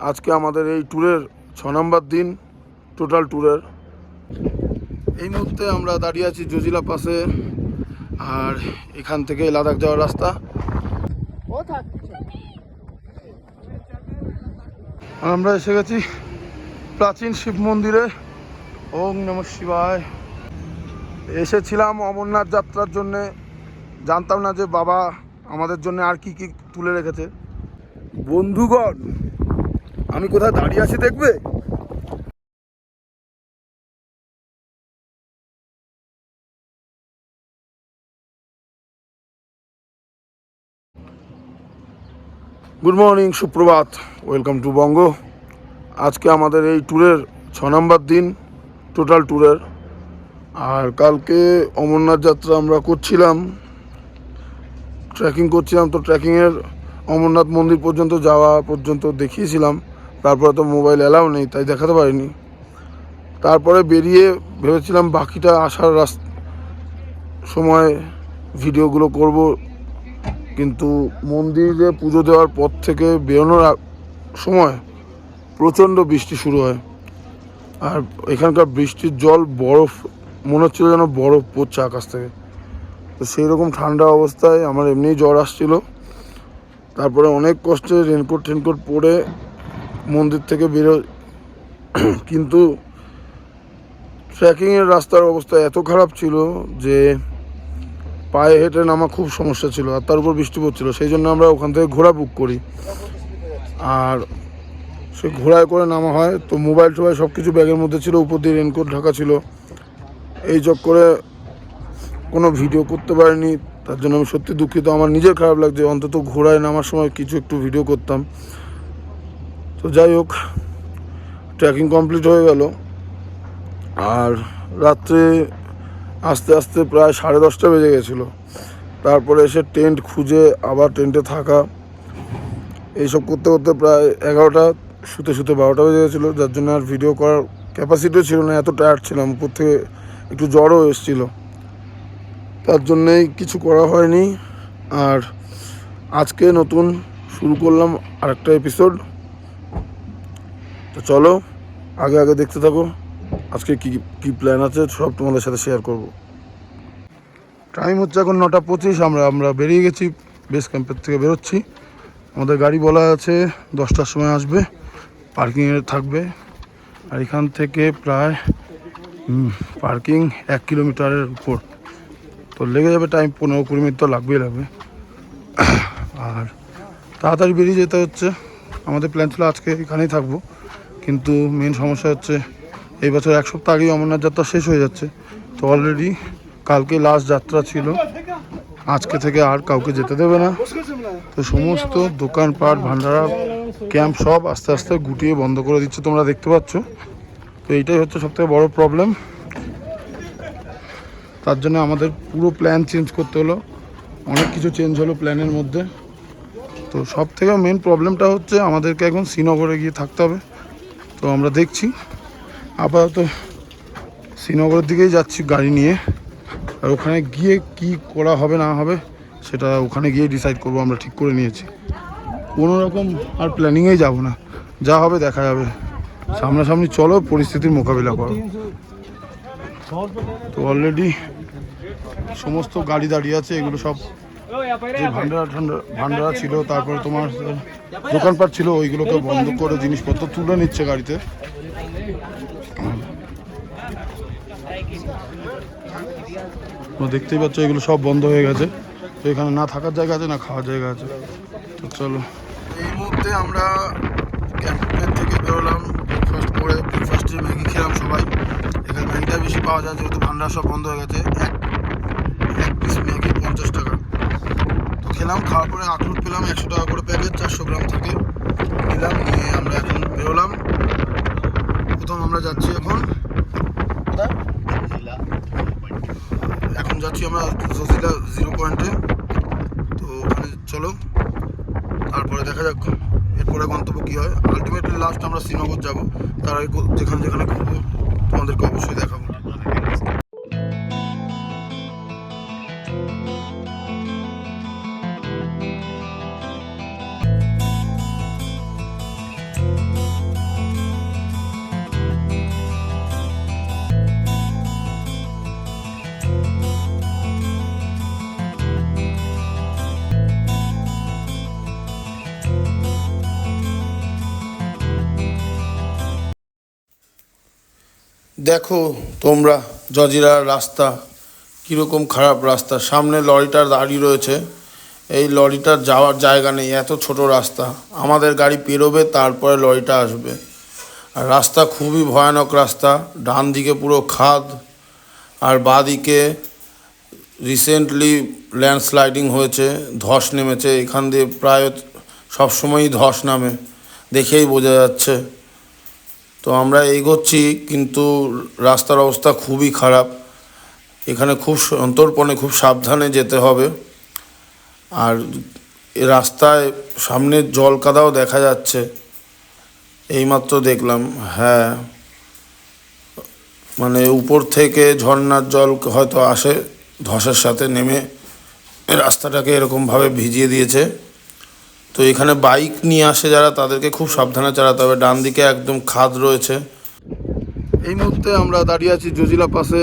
আজকে আমাদের এই ট্যুরের ছ নম্বর দিন, টোটাল ট্যুরের। এই মুহূর্তে আমরা দাঁড়িয়ে আছি জজিলা পাশে আর এখান থেকে লাদাখ যাওয়ার রাস্তা। আমরা এসে গেছি প্রাচীন শিব মন্দিরে। ওম নম শিবায়। এসেছিলাম অমরনাথ যাত্রার জন্যে। জানতাম না যে বাবা আমাদের জন্য আর কি কি তুলে রেখেছে। বন্ধুগণ আমি কোথায় দাঁড়িয়ে আছি দেখবে? গুড মর্নিং সুপ্রভাত। ওয়েলকাম টু বঙ্গ আজকে আমাদের এই ট্যুরের ছ নম্বর দিন টোটাল ট্যুরের আর কালকে অমরনাথ যাত্রা আমরা করছিলাম। ট্রেকিং করছিলাম, তো ট্রেকিংয়ের অমরনাথ মন্দির পর্যন্ত যাওয়া পর্যন্ত দেখিয়েছিলাম। তারপরে তো মোবাইল অ্যালাউ নেই, তাই দেখাতে পারিনি। তারপরে বেরিয়ে ভেবেছিলাম বাকিটা আসার রাস্তা, সময় ভিডিওগুলো করব, কিন্তু মন্দিরে পুজো দেওয়ার পর থেকে বেরোনোর সময় প্রচণ্ড বৃষ্টি শুরু হয়। আর এখানকার বৃষ্টির জল বরফ, মনে হচ্ছিল যেন বরফ পড়ছে আকাশ থেকে। তো সেই রকম ঠান্ডা অবস্থায় আমার এমনিই জ্বর আসছিল। তারপরে অনেক কষ্টে রেনকোট টেনকোট পরে মন্দির থেকে বেরো কিন্তু ট্রেকিংয়ের রাস্তার অবস্থা এত খারাপ ছিল যে পায়ে হেঁটে নামা খুব সমস্যা ছিল আর তার উপর বৃষ্টি পড়ছিল সেই জন্য আমরা ওখান থেকে ঘোড়া বুক করি। আর সে ঘোড়ায় করে নামা হয়। তো মোবাইল টোবাইল সব কিছু ব্যাগের মধ্যে ছিল। উপর দিয়ে রেনকোট ঢাকা ছিল। এই চক্করে কোনো ভিডিও করতে পারিনি। তার জন্য আমি সত্যি দুঃখিত। আমার নিজের খারাপ লাগছে। অন্তত ঘোড়ায় নামার সময় কিছু একটু ভিডিও করতাম। তো যাই হোক ট্রেকিং কমপ্লিট হয়ে গেল। আর রাত্রে আস্তে আস্তে প্রায় সাড়ে দশটা বেজে গেছিল। তারপরে এসে টেন্ট খুঁজে আবার টেন্টে থাকা। এইসব করতে করতে প্রায় এগারোটা, শুতে শুতে বারোটা বেজে গেছিল। যার জন্য আর ভিডিও করার ক্যাপাসিটিও ছিল না, এত টায়ার্ড ছিলাম। উপর থেকে একটু জ্বরও এসেছিল। তার জন্যেই কিছু করা হয়নি। আর আজকে নতুন শুরু করলাম আরেকটা এপিসোড তো চলো, আগে আগে দেখতে থাকো। আজকে কি কি প্ল্যান আছে, সব তোমাদের সাথে শেয়ার করব। টাইম হচ্ছে এখন নটা পঁচিশ, আমরা আমরা বেরিয়ে গেছি বেস ক্যাম্পের থেকে বেরোচ্ছি। আমাদের গাড়ি বলা আছে, দশটার সময় আসবে পার্কিংয়ে থাকবে। আর এখান থেকে প্রায় পার্কিং এক কিলোমিটারের উপর। তো লেগে যাবে টাইম পনেরো কুড়ি মিনিট তো লাগবেই লাগবে। আর তাড়াতাড়ি বেরিয়ে যেতে হচ্ছে। আমাদের প্ল্যান ছিল আজকে এখানেই থাকব। কিন্তু মেন সমস্যা হচ্ছে এই বছর এক সপ্তাহ আগেই অমরনাথ যাত্রা শেষ হয়ে যাচ্ছে। তো অলরেডি কালকে লাস্ট যাত্রা ছিল। আজকে থেকে আর কাউকে যেতে দেবে না। তো সমস্ত দোকানপাট, ভান্ডারা ক্যাম্প সব আস্তে আস্তে গুটিয়ে বন্ধ করে দিচ্ছে তোমরা দেখতে পাচ্ছ। তো এইটাই হচ্ছে সবথেকে বড় প্রবলেম তার জন্য আমাদের পুরো প্ল্যান চেঞ্জ করতে হলো। অনেক কিছু চেঞ্জ হলো প্ল্যানের মধ্যে। তো সব থেকে মেন প্রবলেমটা হচ্ছে আমাদেরকে এখন শ্রীনগরে গিয়ে থাকতে হবে। তো আমরা দেখছি। আপাতত শ্রীনগরের দিকেই যাচ্ছি গাড়ি নিয়ে। আর ওখানে গিয়ে কি করা হবে, না হবে, সেটা ওখানে গিয়ে ডিসাইড করব, আমরা ঠিক করে নিয়েছি। কোনো রকম আর প্ল্যানিংয়েই যাব না। যা হবে দেখা যাবে। সামনাসামনি চলো, পরিস্থিতির মোকাবিলা করো। তো অলরেডি সমস্ত গাড়ি দাঁড়িয়ে আছে, এগুলো সব যে ভান্ডারা ঠান্ডা ভান্ডারা ছিল তারপরে তোমার দোকানপাট ছিল ওইগুলোকে বন্ধ করে জিনিসপত্র তুলে নিচ্ছে গাড়িতে। দেখতেই পাচ্ছ এগুলো সব বন্ধ হয়ে গেছে। তো এখানে না থাকার জায়গা আছে না খাওয়ার জায়গা আছে। তো চলো। এই মুহূর্তে আমরা ক্যাম্পের থেকে বেরোলাম ব্রেকফাস্ট করে ব্রেকফাস্টে ম্যাগি খেলাম সবাই। এখানে ম্যাগিটা বেশি পাওয়া যায় যেহেতু ভান্ডার সব বন্ধ হয়ে গেছে এক এক পিস ম্যাগি পঞ্চাশ টাকা তো খেলাম, খাওয়ার পরে আখরোট পেলাম, একশো টাকা করে প্যাকেট চারশো গ্রাম থেকে। নিলাম নিয়ে আমরা এখন বেরোলাম। প্রথম আমরা যাচ্ছি এখন। এখন যাচ্ছি আমরা জজিলা জিরো পয়েন্টে তো ওখানে চলো, তারপরে দেখা যাক এরপরে গন্তব্য কী হয়। আলটিমেটলি লাস্ট আমরা শ্রীনগর যাব। তার আগে যেখানে যেখানে ঘুরবো, তোমাদেরকে অবশ্যই দেখাবো। দেখো তোমরা জজিরার রাস্তা, কীরকম খারাপ রাস্তা। সামনে লরিটার দাঁড়িয়ে রয়েছে। এই লরিটার যাওয়ার জায়গা নেই, এত ছোট রাস্তা। আমাদের গাড়ি পেরোবে, তারপরে লরিটা আসবে। আর রাস্তা খুবই ভয়ানক রাস্তা, ডান দিকে পুরো খাদ, আর বাঁদিকে রিসেন্টলি ল্যান্ডস্লাইডিং হয়েছে, ধস নেমেছে। এখান দিয়ে প্রায় সবসময়ই ধস নামে, দেখেই বোঝা যাচ্ছে। তো আমরা এগোচ্ছি, কিন্তু রাস্তার অবস্থা খুবই খারাপ। এখানে খুব সন্তর্পণে খুব সাবধানে যেতে হবে। আর রাস্তায় সামনে জল কাদাও দেখা যাচ্ছে। এইমাত্র দেখলাম হ্যাঁ। মানে উপর থেকে ঝর্ণার জল হয়তো আসে ধসের সাথে নেমে রাস্তাটাকে এরকমভাবে ভিজিয়ে দিয়েছে। তো এখানে বাইক নিয়ে আসে যারা, তাদেরকে খুব সাবধানে চালাতে হবে। ডান দিকে একদম খাদ রয়েছে। এই মুহূর্তে আমরা দাঁড়িয়ে আছি জজিলা পাশে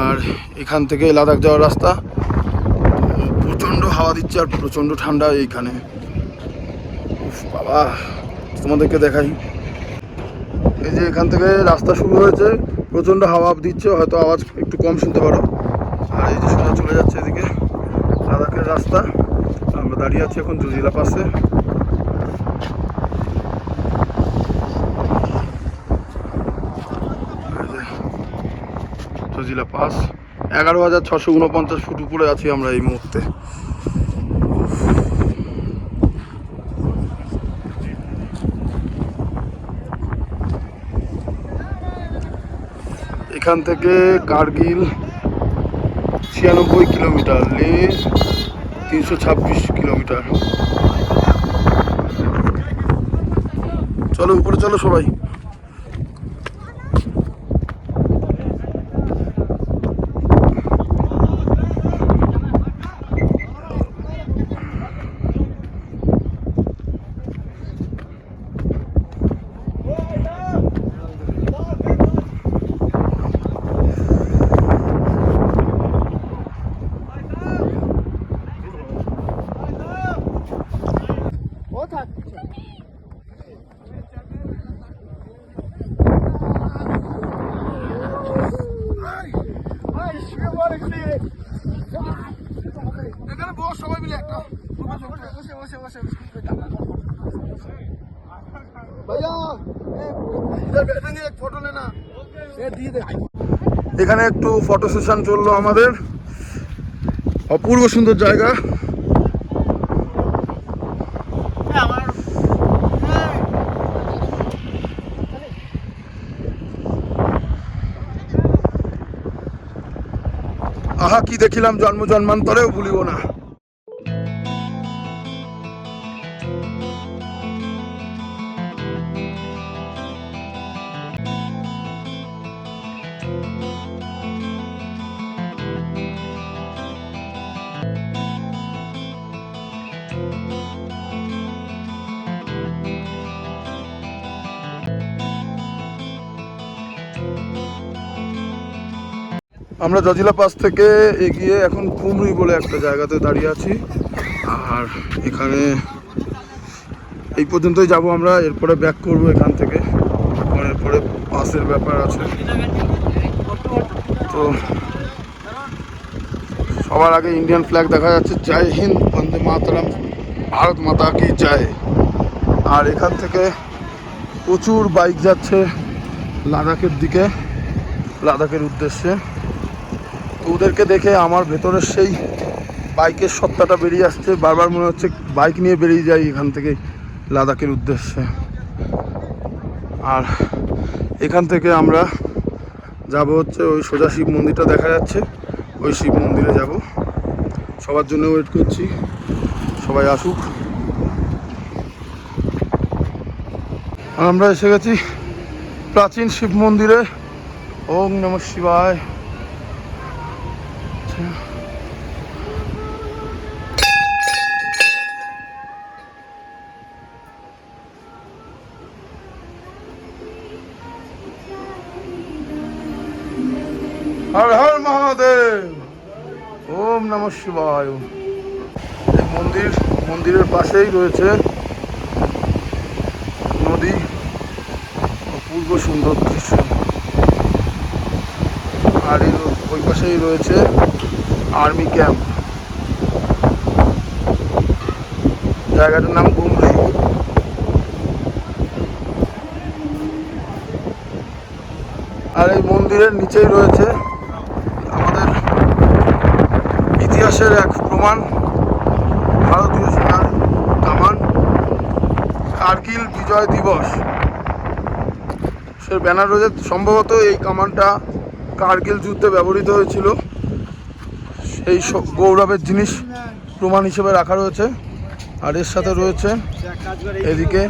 আর এখান থেকে লাদাখ যাওয়ার রাস্তা। প্রচণ্ড হাওয়া দিচ্ছে আর প্রচণ্ড ঠান্ডা এইখানে। বাবা, তোমাদেরকে দেখাই। এই যে এখান থেকে রাস্তা শুরু হয়েছে, প্রচণ্ড হাওয়া দিচ্ছে, হয়তো আওয়াজ একটু কম শুনতে পারো। আর এই যে সোজা চলে যাচ্ছে এদিকে, লাদাখের রাস্তা। দাঁড়িয়ে আছি এখন জুজিলা পাশে। জজিলা পাস। এগারো হাজার ছশো উনপঞ্চাশ ফুট উপরে আছি আমরা এই মুহূর্তে। এখান থেকে কার্গিল ছিয়ানব্বই কিলোমিটার। লে তিনশো ছাব্বিশ কিলোমিটার। চলো উপরে চলো সবাই। সবাই মিলে একটা। এখানে একটু ফটো সেশন চলল আমাদের। অপূর্ব সুন্দর জায়গা। আহা, কি দেখিলাম জন্ম জন্মান্তরেও ভুলিব না। আমরা জজিলা পাস থেকে এগিয়ে এখন কুমরি বলে একটা জায়গাতে দাঁড়িয়ে আছি। আর এখানে এই পর্যন্তই যাব আমরা, এরপরে ব্যাক করব এখান থেকে। এরপরে পাসের ব্যাপার আছে। তো সবার আগে ইন্ডিয়ান ফ্ল্যাগ দেখা যাচ্ছে। জয় হিন্দ, বন্দে মাতারাম, ভারত মাতা কি জয়। আর এখান থেকে প্রচুর বাইক যাচ্ছে লাদাখের দিকে, লাদাখের উদ্দেশ্যে। তো ওদেরকে দেখে আমার ভেতরের সেই বাইকের সত্তাটা বেরিয়ে আসছে। বারবার মনে হচ্ছে বাইক নিয়ে বেরিয়ে যাই এখান থেকে লাদাখের উদ্দেশ্যে। আর এখান থেকে আমরা যাব হচ্ছে ওই সোজা শিব মন্দিরটা দেখা যাচ্ছে। ওই শিব মন্দিরে যাব। সবার জন্য ওয়েট করছি। সবাই আসুক। আমরা এসে গেছি প্রাচীন শিব মন্দিরে। ওম নম শিবায়। হর হর মহাদেব। ওম নম শিবায়। এই মন্দির, মন্দিরের পাশেই রয়েছে নদী, অপূর্ব সুন্দর দৃশ্য আর এর ওই পাশেই রয়েছে আর্মি ক্যাম্প। জায়গাটার নাম গুমরি। আর এই মন্দিরের নিচেই রয়েছে আমাদের ইতিহাসের এক প্রমাণ, ভারতীয় সেনার কামান, কার্গিল বিজয় দিবস। সে ব্যানার রয়েছে, সম্ভবত এই কামানটা কার্গিল যুদ্ধে ব্যবহৃত হয়েছিল। সেই গৌরবের জিনিস প্রমাণ হিসেবে রাখা রয়েছে। আর এর সাথে রয়েছে এদিকে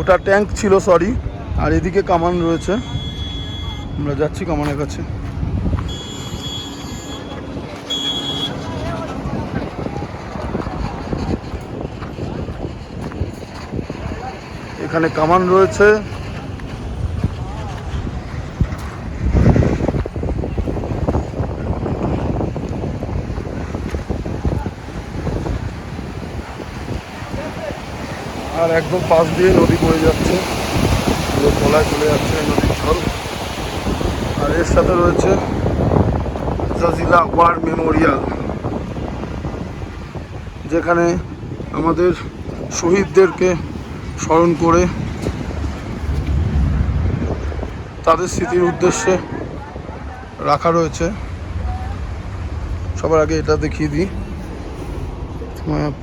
ওটা ট্যাঙ্ক ছিল সরি আর এদিকে কামান রয়েছে। আমরা যাচ্ছি কামানের কাছে। এখানে কামান রয়েছে। আর একদম পাশ দিয়ে নদী বয়ে যাচ্ছে। তলায় চলে যাচ্ছে নদীর জল আর এর সাথে রয়েছে জাজিলা ওয়ার মেমোরিয়াল, যেখানে আমাদের শহীদদেরকে স্মরণ করে তাদের স্মৃতির উদ্দেশ্যে রাখা রয়েছে। সবার আগে এটা দেখিয়ে দিই।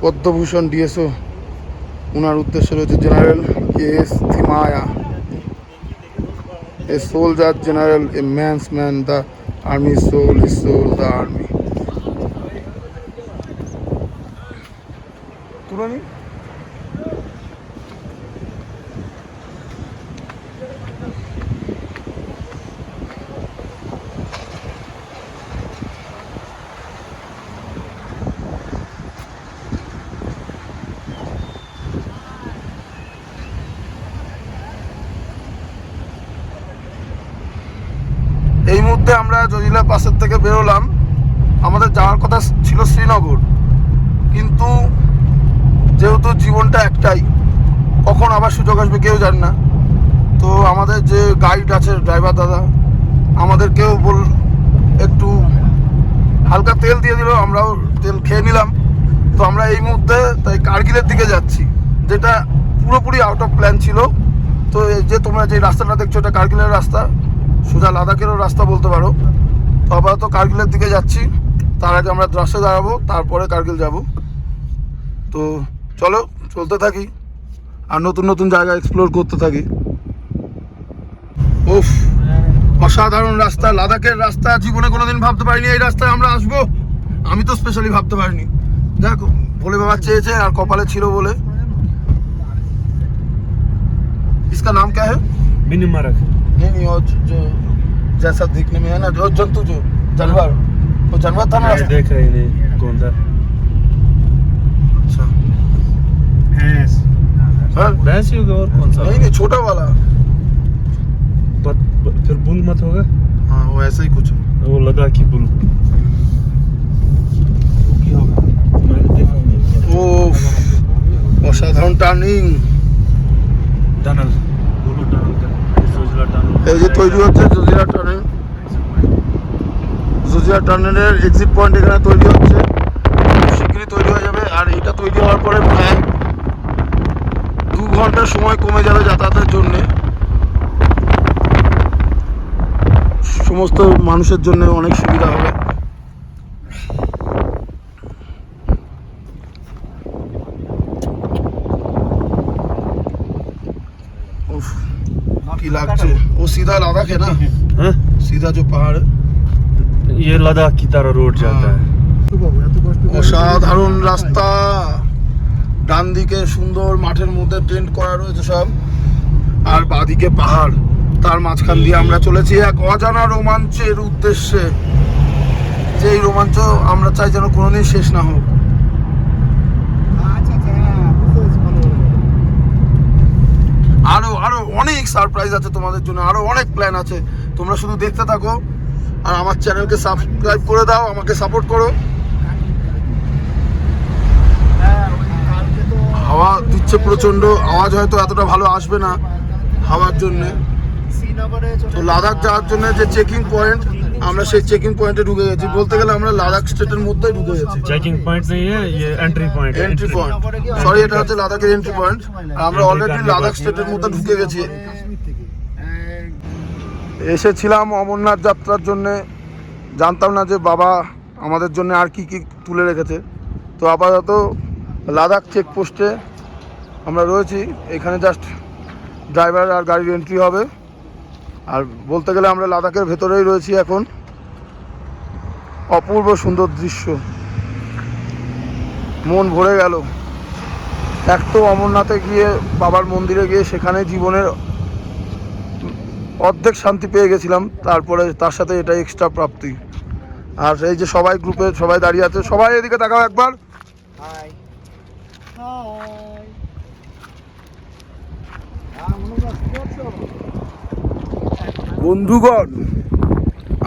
পদ্মভূষণ ডিএসও ওনার উদ্দেশ্য রয়েছে general S Thimayya a soldier general a man's man the army soul is soul the army এই মুহূর্তে আমরা জজিলা পাশের থেকে বেরোলাম। আমাদের যাওয়ার কথা ছিল শ্রীনগর। কিন্তু যেহেতু জীবনটা একটাই, কখন আবার সুযোগ আসবে কেউ জানে না। তো আমাদের যে গাইড আছে ড্রাইভার দাদা, আমাদেরকেও বল একটু হালকা তেল দিয়ে দিল, আমরাও তেল খেয়ে নিলাম। তো আমরা এই মুহূর্তে তাই কার্গিলের দিকে যাচ্ছি, যেটা পুরোপুরি আউট অফ প্ল্যান ছিল। তো যে তোমরা যে রাস্তাটা দেখছ, এটা কার্গিলের রাস্তা। সোজা লাদাখেরও রাস্তা বলতে পারো তো আপাতত কার্গিলের দিকে যাচ্ছি তার আগে আমরা দ্রাসে দাঁড়াবো তারপরে কার্গিল যাব তো চলো চলতে থাকি আর নতুন নতুন জায়গা এক্সপ্লোর করতে থাকি উফ অসাধারণ রাস্তা লাদাখের রাস্তা জীবনে কোনোদিন ভাবতে পারিনি এই রাস্তায় আমরা আসবো আমি তো স্পেশালি ভাবতে পারিনি দেখো ভোলে বাবা চেয়েছে আর কপালে ছিল বলে इसका नाम क्या है मिनी मारक नहीं नहीं और जो जैसा देखने में है ना जो जंतु जो जानवर वो जानवर था ना देख रहे नहीं कौन था अच्छा। भैंस। हाँ, भैंस ही होगा और कौन सा? नहीं नहीं छोटा वाला। पर फिर बुल मत होगा? हाँ वो ऐसा ही कुछ वो लगा कि वो टर्निंग टनल এই যে তৈরি হচ্ছে জজিরা টানেল জজিরা টানেলের এক্সিট পয়েন্ট এখানে তৈরি হচ্ছে। শীঘ্রই তৈরি হয়ে যাবে। আর এটা তৈরি হওয়ার পরে প্রায় দু ঘণ্টার সময় কমে যাবে যাতায়াতের জন্যে। সমস্ত মানুষের জন্য অনেক সুবিধা হবে। सीधा लद्दाख है ना हाँ? सीधा जो पहाड़ है ये लद्दाख की तरह रोड जाता है অসাধারণ রাস্তা ডান দিকে সুন্দর মাঠের মধ্যে টেন্ট করা রয়েছে সব আর বাদিকে পাহাড় তার মাঝখান দিয়ে আমরা চলেছি এক অজানা রোমাঞ্চের উদ্দেশ্যে যে এই রোমাঞ্চ আমরা চাই যেন কোনোদিন শেষ না হোক আরও আরও অনেক সারপ্রাইজ আছে তোমাদের জন্য আরও অনেক প্ল্যান আছে। তোমরা শুধু দেখতে থাকো, আর আমার চ্যানেলকে সাবস্ক্রাইব করে দাও, আমাকে সাপোর্ট করো। হাওয়া দিচ্ছে প্রচণ্ড, আওয়াজ হয়তো এতটা ভালো আসবে না হাওয়ার জন্যে। তো লাদাখ যাওয়ার জন্য যে চেকিং পয়েন্ট আমরা সেই চেকিং পয়েন্টে ঢুকে গেছি। বলতে গেলে আমরা লাদাখ স্টেটের মধ্যে ঢুকে গেছি। চেকিং পয়েন্ট নেই entry point entry point sorry এটা হচ্ছে লাদাখের এন্ট্রি পয়েন্ট আমরা অলরেডি লাদাখ স্টেটের মধ্যে ঢুকে গেছি। এসেছিলাম অমরনাথ যাত্রার জন্যে। জানতাম না যে বাবা আমাদের জন্য আর কি কি তুলে রেখেছে। তো আপাতত লাদাখ চেকপোস্টে আমরা রয়েছি। এখানে জাস্ট ড্রাইভার আর গাড়ির এন্ট্রি হবে। আর বলতে গেলে আমরা লাদাখের ভেতরেই রয়েছি এখন। অপূর্ব সুন্দর দৃশ্য। মন ভরে গেল। এক তো অমরনাথে গিয়ে বাবার মন্দিরে গিয়ে সেখানে জীবনের অর্ধেক শান্তি পেয়ে গেছিলাম। তারপরে তার সাথে এটা এক্সট্রা প্রাপ্তি। আর এই যে সবাই গ্রুপে সবাই দাঁড়িয়ে আছে। সবাই এদিকে তাকাও একবার। হাই হাই হ্যাঁ মনোজ কি করছ বন্ধুগণ,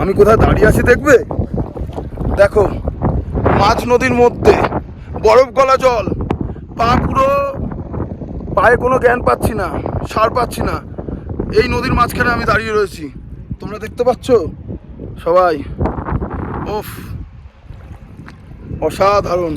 আমি কোথায় দাঁড়িয়ে আছি দেখবে? দেখো মাছ নদীর মধ্যে বরফ গলা জল। পা পুরো, পায়ে কোনো জ্ঞান পাচ্ছি না, সার পাচ্ছি না। এই নদীর মাঝখানে আমি দাঁড়িয়ে রয়েছি। তোমরা দেখতে পাচ্ছ? সবাই। ওফ অসাধারণ।